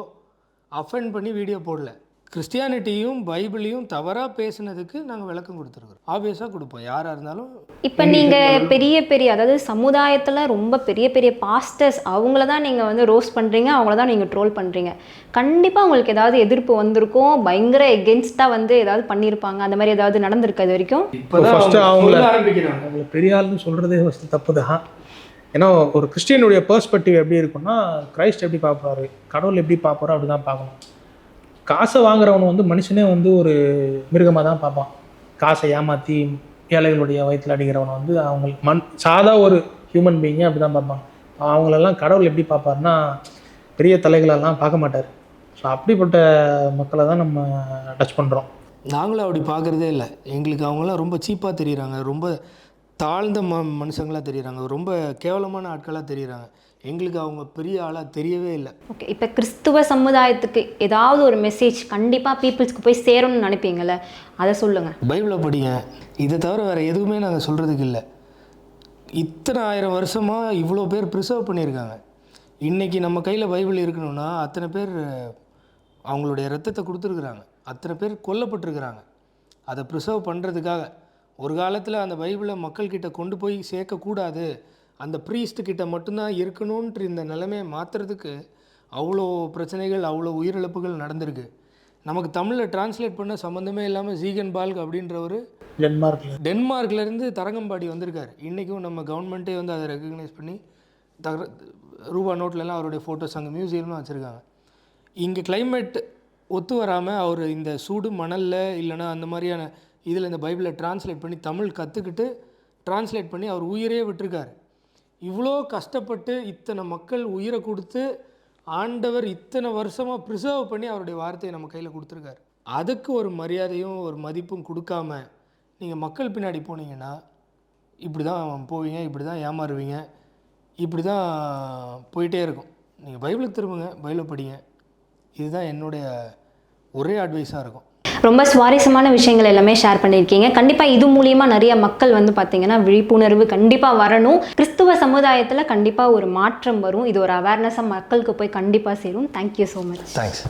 அஃபெண்ட் பண்ணி வீடியோ போடல. கிறிஸ்டியானிட்டியும் பைபிளையும் தவறாக பேசுனதுக்கு நாங்கள் விளக்கம் கொடுத்துருக்குறோம். ஆப்வியஸாக கொடுப்போம். யாராக இருந்தாலும் இப்போ நீங்கள் பெரிய பெரிய அதாவது சமுதாயத்தில் ரொம்ப பெரிய பெரிய பாஸ்டர்ஸ் அவங்கள தான் நீங்கள் வந்து ரோஸ்ட் பண்ணுறீங்க அவங்கள தான் நீங்கள் ட்ரோல் பண்ணுறீங்க கண்டிப்பாக உங்களுக்கு ஏதாவது எதிர்ப்பு வந்திருக்கும் பயங்கர எகென்ஸ்டாக வந்து ஏதாவது பண்ணியிருப்பாங்க அந்த மாதிரி ஏதாவது நடந்திருக்கு இது வரைக்கும்? அவங்கள- ஆரம்பிக்கிறாங்க. அவங்கள பெரிய ஆள்னு சொல்கிறதே ஃபஸ்ட்டு தப்பு தான். ஏன்னா ஒரு கிறிஸ்டியனுடைய பெர்ஸ்பெக்டிவ் எப்படி இருக்கும்னா கிரைஸ்ட் எப்படி பார்ப்பாரு? கடவுள் எப்படி பார்ப்பாரோ அப்படி தான் பார்க்கணும். காசை வாங்குறவன் வந்து மனுஷனே வந்து ஒரு மிருகமாக தான் பார்ப்பான். காசை ஏமாற்றி ஏழைகளுடைய வயிற்றில் அடிக்கிறவனை வந்து அவங்க மண் சாதா ஒரு ஹியூமன் பீயிங்கே அப்படி தான் பார்ப்பான். அவங்களெல்லாம் கடவுள் எப்படி பார்ப்பாருன்னா பெரிய தலைகளெல்லாம் பார்க்க மாட்டார். ஸோ அப்படிப்பட்ட மக்களை தான் நம்ம டச் பண்ணுறோம் நாங்களும் அப்படி பார்க்குறதே இல்லை. எங்களுக்கு அவங்களாம் ரொம்ப சீப்பாக தெரியுறாங்க. ரொம்ப தாழ்ந்த ம மனுஷங்களாக தெரியுறாங்க. ரொம்ப கேவலமான ஆட்களாக தெரியுறாங்க. எங்களுக்கு அவங்க பெரிய ஆளாக தெரியவே இல்லை. ஓகே இப்போ கிறிஸ்துவ சமுதாயத்துக்கு ஏதாவது ஒரு மெசேஜ் கண்டிப்பாக பீப்புள்ஸ்க்கு போய் சேரணும்னு நினைப்பீங்கல்ல? அதை சொல்லுங்கள் பைபிளை படிங்க. இதை தவிர வேறு எதுவுமே நாங்கள் சொல்கிறதுக்கு இல்லை. இத்தனை ஆயிரம் வருஷமாக இவ்வளோ பேர் ப்ரிசர்வ் பண்ணியிருக்காங்க. இன்றைக்கி நம்ம கையில் பைபிள் இருக்கணும்னா அத்தனை பேர் அவங்களுடைய ரத்தத்தை கொடுத்துருக்குறாங்க. அத்தனை பேர் கொல்லப்பட்டிருக்கிறாங்க. அதை ப்ரிசர்வ் பண்ணுறதுக்காக ஒரு காலத்தில் அந்த பைபிளை மக்கள்கிட்ட கொண்டு போய் சேர்க்கக்கூடாது. அந்த priest கிட்ட மட்டும்தான் இருக்கணுன்ற இந்த நிலைமையை மாற்றுறதுக்கு அவ்வளோ பிரச்சனைகள் அவ்வளோ உயிரிழப்புகள் நடந்திருக்கு. நமக்கு தமிழில் டிரான்ஸ்லேட் பண்ண சம்மந்தமே இல்லாமல் ஜீகன் பால்க் அப்படின்றவர் டென்மார்க்கில் டென்மார்க்லேருந்து தரங்கம்பாடி வந்திருக்காரு. இன்றைக்கும் நம்ம கவர்மெண்ட்டே வந்து அதை ரெக்கக்னைஸ் பண்ணி தர ரூபா நோட்லலாம் அவருடைய ஃபோட்டோஸ் அங்கே மியூசியம்லாம் வச்சுருக்காங்க. இங்கே climate ஒத்து வராமல் அவர் இந்த சூடு மணலில் இல்லைன்னா அந்த மாதிரியான இதில் இந்த பைபிளை டிரான்ஸ்லேட் பண்ணி தமிழ் கற்றுக்கிட்டு டிரான்ஸ்லேட் பண்ணி அவர் உயிரே விட்டிருக்காரு. இவ்வளோ கஷ்டப்பட்டு இத்தனை மக்கள் உயிரை கொடுத்து ஆண்டவர் இத்தனை வருஷமாக ப்ரிசர்வ் பண்ணி அவருடைய வார்த்தையை நம்ம கையில் கொடுத்துருக்காரு. அதுக்கு ஒரு மரியாதையும் ஒரு மதிப்பும் கொடுக்காம நீங்கள் மக்கள் பின்னாடி போனீங்கன்னா இப்படி தான் போவீங்க இப்படி தான் ஏமாறுவீங்க இப்படி தான் போயிட்டே இருக்கும். நீங்கள் பைபிளுக்கு திரும்புங்க பைபிளை படிங்க. இதுதான் என்னுடைய ஒரே அட்வைஸாக இருக்கும். ரொம்ப சுவாரஸ்யமான விஷயங்கள் எல்லாமே ஷேர் பண்ணியிருக்கீங்க. கண்டிப்பாக இது மூலியமா நிறைய மக்கள் வந்து பார்த்தீங்கன்னா விழிப்புணர்வு கண்டிப்பாக வரணும். கிறிஸ்துவ சமுதாயத்தில் கண்டிப்பாக ஒரு மாற்றம் வரும். இது ஒரு அவேர்னஸாக மக்களுக்கு போய் கண்டிப்பாக சேரும். Thank you so much thanks